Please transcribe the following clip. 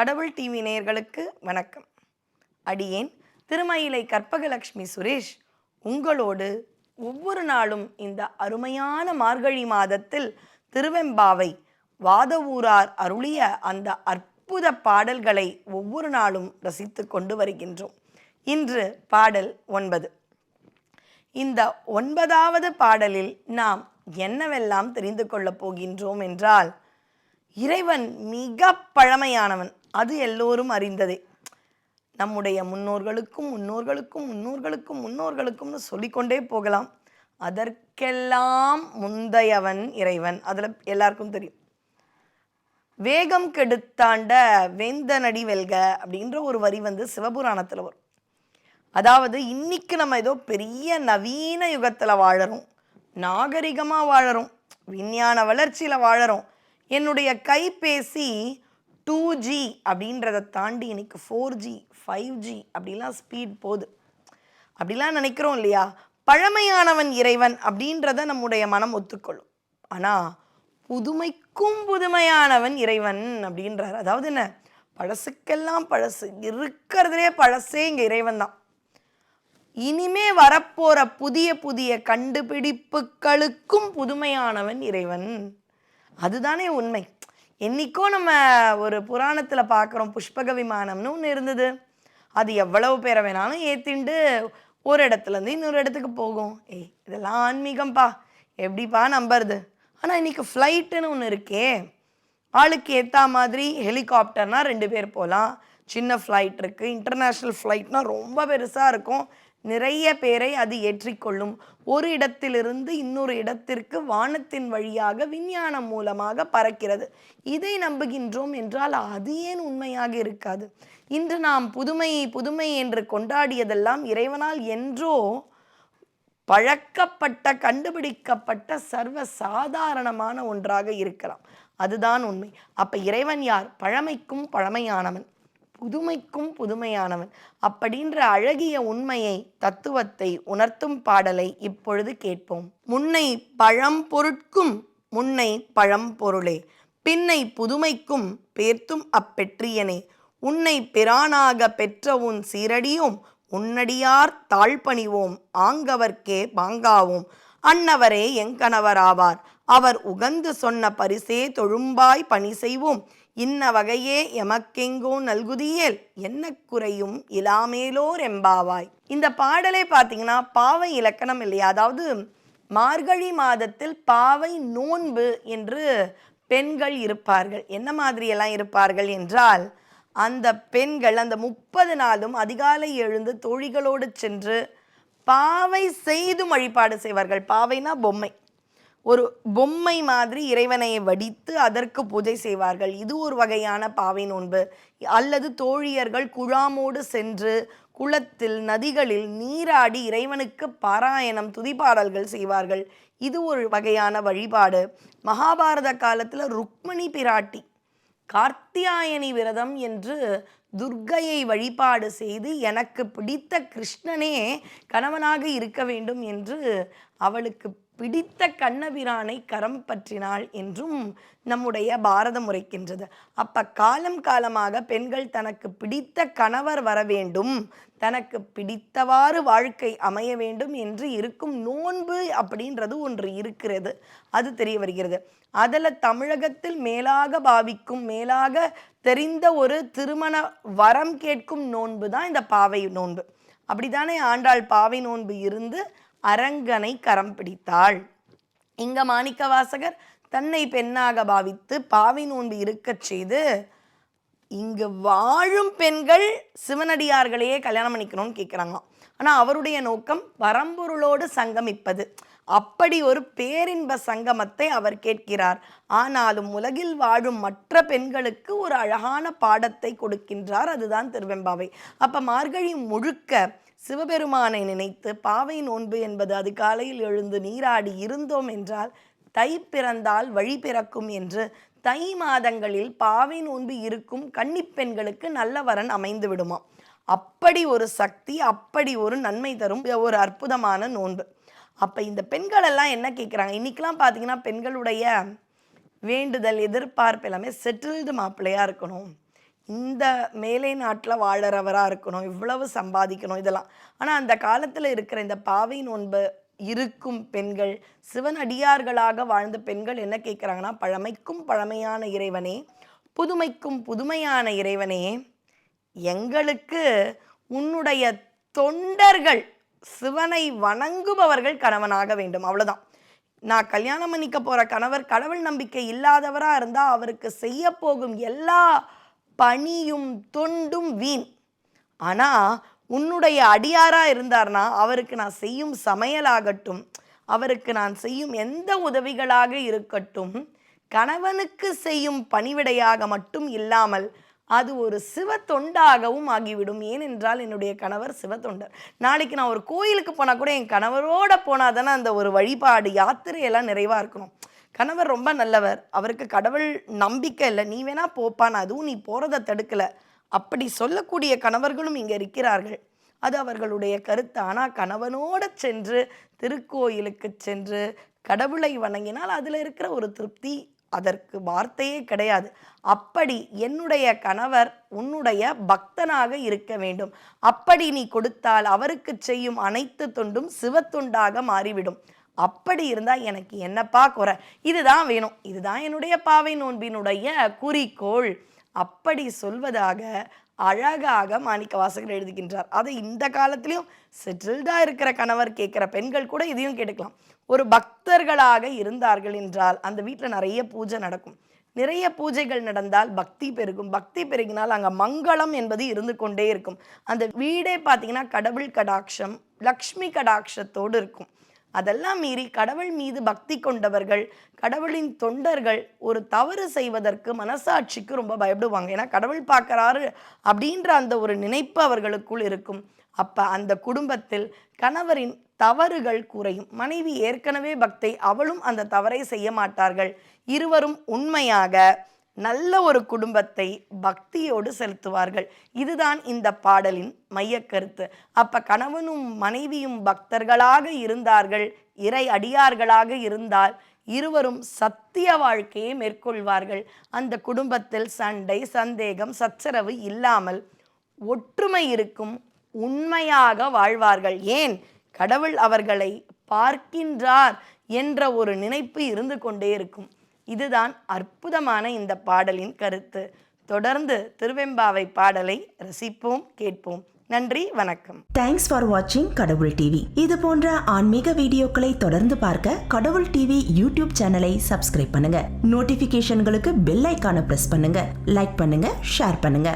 கடவுள் டிவி நேயர்களுக்கு வணக்கம். அடியேன் திருமயிலை கற்பகலட்சுமி சுரேஷ் உங்களோடு ஒவ்வொரு நாளும் இந்த அருமையான மார்கழி மாதத்தில் திருவெம்பாவை வாதவூரார் அருளிய அந்த அற்புத பாடல்களை ஒவ்வொரு நாளும் ரசித்து கொண்டு வருகின்றோம். இன்று பாடல் ஒன்பது. இந்த ஒன்பதாவது பாடலில் நாம் என்னவெல்லாம் தெரிந்து கொள்ளப் போகின்றோம் என்றால் இறைவன் மிக பழமையானவன். அது எல்லோரும் அறிந்ததே. நம்முடைய முன்னோர்களுக்கும் முன்னோர்களுக்கும் முன்னோர்களுக்கும் முன்னோர்களுக்கும்னு சொல்லிக்கொண்டே போகலாம். அதற்கெல்லாம் முந்தையவன் இறைவன். அதில் எல்லாருக்கும் தெரியும். வேகம் கெடுத்தாண்ட வேந்தனடி வெல்க அப்படின்ற ஒரு வரி வந்து சிவபுராணத்தில் வரும். அதாவது இன்னைக்கு நம்ம ஏதோ பெரிய நவீன யுகத்தில் வாழறோம். நாகரிகமாக வாழறோம். விஞ்ஞான வளர்ச்சியில் வாழறோம். என்னுடைய கைபேசி டூ ஜி அப்படின்றத தாண்டி இன்னைக்கு ஃபோர் ஜி ஃபைவ் ஜி அப்படிலாம் ஸ்பீட் போகுது. அப்படிலாம் நினைக்கிறோம் இல்லையா? பழமையானவன் இறைவன் அப்படின்றத நம்முடைய மனம் ஒத்துக்கொள்ளும். ஆனால் புதுமைக்கும் புதுமையானவன் இறைவன் அப்படின்றார். அதாவது என்ன? பழசுக்கெல்லாம் பழசு. இருக்கிறதுலே பழசே இங்கே இறைவன் தான். இனிமே வரப்போகிற புதிய புதிய கண்டுபிடிப்புகளுக்கும் புதுமையானவன் இறைவன். அதுதானே உண்மை. என்னைக்கோ நம்ம ஒரு புராணத்தில் பார்க்குறோம் புஷ்பக விமானம்னு ஒன்று இருந்தது. அது எவ்வளவு பேரை வேணாலும் ஏற்றிண்டு ஒரு இடத்துலேருந்து இன்னொரு இடத்துக்கு போகும். ஏய் இதெல்லாம் ஆன்மீகம்ப்பா எப்படிப்பா நம்புறது? ஆனால் இன்னைக்கு ஃப்ளைட்டுன்னு ஒன்று இருக்கே. ஆளுக்கு ஏற்ற மாதிரி ஹெலிகாப்டர்னால் ரெண்டு பேர் போகலாம் சின்ன ஃப்ளைட் இருக்குது இன்டர்நேஷ்னல் ஃப்ளைட்னால் ரொம்ப பெருசாக இருக்கும். நிறைய பேரை அது ஏற்றிக்கொள்ளும். ஒரு இடத்திலிருந்து இன்னொரு இடத்திற்கு வானத்தின் வழியாக விஞ்ஞானம் மூலமாக பறக்கிறது. இதை நம்புகின்றோம் என்றால் அது ஏன் உண்மையாக இருக்காது? இன்று நாம் புதுமை புதுமை என்று கொண்டாடியதெல்லாம் இறைவனால் என்றோ பழக்கப்பட்ட கண்டுபிடிக்கப்பட்ட சர்வ சாதாரணமான ஒன்றாக இருக்கலாம். அதுதான் உண்மை. அப்ப இறைவன் யார்? பழமைக்கும் பழமையானவன். புதுமைக்கும் புதுமையானவன். அப்படின்ற அழகிய உண்மையை தத்துவத்தை உணர்த்தும் பாடலை இப்பொழுது கேட்போம். முன்னை பழம் பொருட்கும் முன்னை பழம் பொருளே. பின்னை புதுமைக்கும் பேர்த்தும் அப்பெற்றியனே. உன்னை பிரானாக பெற்ற உன் சீரடியும் உன்னடியார் தாழ்பணிவோம் ஆங்கவர்க்கே பாங்காவோம். அன்னவரே எங்கணவராவார் அவர் உகந்து சொன்ன பரிசே தொழும்பாய் பணி செய்வோம் இன்ன வகையே எமக்கெங்கோ நல்குதியேல் என்ன குறையும் இலாமேலோர் எம்பாவாய். இந்த பாடலை பார்த்தீங்கன்னா பாவை இலக்கணம் இல்லையா? அதாவது மார்கழி மாதத்தில் பாவை நோன்பு என்று பெண்கள் இருப்பார்கள். என்ன மாதிரியெல்லாம் இருப்பார்கள் என்றால் அந்த பெண்கள் அந்த முப்பது நாளும் அதிகாலை எழுந்து தோழிகளோடு சென்று பாவை செய்து வழிபாடு செய்வார்கள். பாவைனா பொம்மை. ஒரு பொம்மை மாதிரி இறைவனை வடித்து அதற்கு பூஜை செய்வார்கள். இது ஒரு வகையான பாவை நோன்பு. அல்லது தோழியர்கள் குழாமோடு சென்று குளத்தில் நதிகளில் நீராடி இறைவனுக்கு பாராயணம் துதிப்பாடல்கள் செய்வார்கள். இது ஒரு வகையான வழிபாடு. மகாபாரத காலத்தில் ருக்மணி பிராட்டி கார்த்தியாயனி விரதம் என்று துர்க்கையை வழிபாடு செய்து எனக்கு பிடித்த கிருஷ்ணனே கணவனாக இருக்க வேண்டும் என்று அவளுக்கு பிடித்த கண்ணபிரானை கரம் பற்றினாள் என்றும் நம்முடைய பாரதம் உரைக்கின்றது. அப்ப காலம் காலமாக பெண்கள் தனக்கு பிடித்த கணவர் வர வேண்டும் தனக்கு பிடித்தவாறு வாழ்க்கை அமைய வேண்டும் என்று இருக்கும் நோன்பு அப்படின்றது ஒன்று இருக்கிறது. அது தெரிய வருகிறது. அதில் தமிழகத்தில் மேலாக பாவிக்கும் மேலாக தெரிந்த ஒரு திருமண வரம் கேட்கும் நோன்பு தான் இந்த பாவை நோன்பு. அப்படித்தானே ஆண்டாள் பாவை நோன்பு இருந்து அரங்கனை கரம் பிடித்தாள். இங்க மாணிக்க வாசகர் தன்னை பெண்ணாக பாவித்து பாவி நோன்பு இருக்கச் செய்து இங்கு வாழும் பெண்கள் சிவனடியார்களையே கல்யாணம் பண்ணிக்கணும்னு கேட்குறாங்க ஆனால் அவருடைய நோக்கம் பரம்பொருளோடு சங்கமிப்பது. அப்படி ஒரு பேரின்ப சங்கமத்தை அவர் கேட்கிறார். ஆனாலும் உலகில் வாழும் மற்ற பெண்களுக்கு ஒரு அழகான பாடத்தை கொடுக்கின்றார். அதுதான் திருவெம்பாவை. அப்போ மார்கழி முழுக்க சிவபெருமானை நினைத்து பாவை நோன்பு என்பது அது காலையில் எழுந்து நீராடி இருந்தோம் என்றால் தை பிறந்தால் வழி பிறக்கும் என்று தை மாதங்களில் பாவை நோன்பு இருக்கும் கன்னிப்பெண்களுக்கு நல்ல வரன் அமைந்து விடுமாம் அப்படி ஒரு சக்தி அப்படி ஒரு நன்மை தரும் ஒரு அற்புதமான நோன்பு. அப்போ இந்த பெண்கள் எல்லாம் என்ன கேட்குறாங்க இன்றைக்கெலாம் பார்த்தீங்கன்னா பெண்களுடைய வேண்டுதல் எதிர்பார்ப்பு எல்லாமே செட்டில்டு மாப்பிள்ளையாக இருக்கணும். இந்த மேலை நாட்டில் வாழறவராக இருக்கணும் இவ்வளவு சம்பாதிக்கணும் இதெல்லாம். ஆனால் அந்த காலத்தில் இருக்கிற இந்த பாவை நோன்பு இருக்கும் பெண்கள் சிவனடியார்களாக வாழ்ந்த பெண்கள் என்ன கேட்குறாங்கன்னா பழமைக்கும் பழமையான இறைவனே புதுமைக்கும் புதுமையான இறைவனே எங்களுக்கு உன்னுடைய தொண்டர்கள் சிவனை வணங்குபவர்கள் கணவனாக வேண்டும். அவ்வளோதான் நான் கல்யாணம் பண்ணிக்க போகிற கணவர் கடவுள் நம்பிக்கை இல்லாதவராக இருந்தால் அவருக்கு செய்ய போகும் எல்லா பணியும் தொண்டும் வீண். ஆனால் உன்னுடைய அடியாராக இருந்தார்னா அவருக்கு நான் செய்யும் சமையலாகட்டும் அவருக்கு நான் செய்யும் எந்த உதவிகளாக இருக்கட்டும் கணவனுக்கு செய்யும் பணிவிடையாக மட்டும் இல்லாமல் அது ஒரு சிவ தொண்டாகவும் ஆகிவிடும். ஏனென்றால் என்னுடைய கணவர் சிவ தொண்டர் நாளைக்கு நான் ஒரு கோயிலுக்கு போனால் கூட என் கணவரோட போனால் தானே அந்த ஒரு வழிபாடு யாத்திரையெல்லாம் நிறைவாக இருக்கணும். கணவர் ரொம்ப நல்லவர். அவருக்கு கடவுள் நம்பிக்கை இல்லை. நீ வேணா போப்பான் அதுவும் நீ போகிறத தடுக்கலை. அப்படி சொல்லக்கூடிய கணவர்களும் இங்கே இருக்கிறார்கள். அது அவர்களுடைய கருத்து. ஆனால் கணவனோட சென்று திருக்கோயிலுக்கு சென்று கடவுளை வணங்கினால் அதில் இருக்கிற ஒரு திருப்தி அதற்கு வார்த்தையே கிடையாது. அப்படி என்னுடைய கணவர் உன்னுடைய பக்தனாக இருக்க வேண்டும். அப்படி நீ கொடுத்தால் அவருக்கு செய்யும் அனைத்து தொண்டும் சிவத்துண்டாக மாறிவிடும். அப்படி இருந்தால் எனக்கு என்னப்பா குறை? இதுதான் வேணும். இதுதான் என்னுடைய பாவை நோன்பினுடைய குறிக்கோள். அப்படி சொல்வதாக அழகாக மாணிக்க வாசகர் எழுதுகின்றார். அதை இந்த காலத்திலையும் செட்டில்டாக இருக்கிற கணவர் கேட்குற பெண்கள் கூட இதையும் கேட்டுக்கலாம். ஒரு பக்தர்களாக இருந்தார்கள் என்றால் அந்த வீட்டில் நிறைய பூஜை நடக்கும். நிறைய பூஜைகள் நடந்தால் பக்தி பெருகும். பக்தி பெருகினால் அங்கே மங்களம் என்பது இருந்து கொண்டே இருக்கும். அந்த வீடே பார்த்தீங்கன்னா கடவுள் கடாட்சம் லக்ஷ்மி கடாட்சத்தோடு இருக்கும். அதெல்லாம் மீறி கடவுள் மீது பக்தி கொண்டவர்கள் கடவுளின் தொண்டர்கள் ஒரு தவறு செய்வதற்கு மனசாட்சிக்கு ரொம்ப பயப்படுவாங்க. ஏன்னா கடவுள் பார்க்கறாரு அப்படின்ற அந்த ஒரு நினைப்பு அவர்களுக்குள் இருக்கும். அப்போ அந்த குடும்பத்தில் கணவரின் தவறுகள் குறையும். மனைவி ஏற்கனவே பக்தை அவளும் அந்த தவறை செய்ய மாட்டார்கள். இருவரும் உண்மையாக நல்ல ஒரு குடும்பத்தை பக்தியோடு செலுத்துவார்கள். இதுதான் இந்த பாடலின் மையக்கருத்து. அப்ப கணவனும் மனைவியும் பக்தர்களாக இருந்தார்கள் இறை அடியார்களாக இருந்தால் இருவரும் சத்திய வாழ்க்கையை மேற்கொள்வார்கள். அந்த குடும்பத்தில் சண்டை சந்தேகம் சச்சரவு இல்லாமல் ஒற்றுமை இருக்கும் உண்மையாக வாழ்வார்கள். ஏன்? கடவுள் அவர்களை பார்க்கின்றார் என்ற ஒரு நினைப்பு இருந்து கொண்டே இருக்கும். இதுதான் அற்புதமான இந்த பாடலின் கருத்து. தொடர்ந்து திருவெம்பாவை பாடலை ரசிப்போம் கேட்போம். நன்றி வணக்கம். தேங்க்ஸ் ஃபார் வாட்சிங் கடவுள் டிவி இது போன்ற ஆன்மீக வீடியோக்களை தொடர்ந்து பார்க்க கடவுள் டிவி யூடியூப் சேனலை சப்ஸ்கிரைப் பண்ணுங்க. நோட்டிபிகேஷன்களுக்கு பெல் ஐக்கான பிரஸ் பண்ணுங்க. லைக் பண்ணுங்க ஷேர் பண்ணுங்க.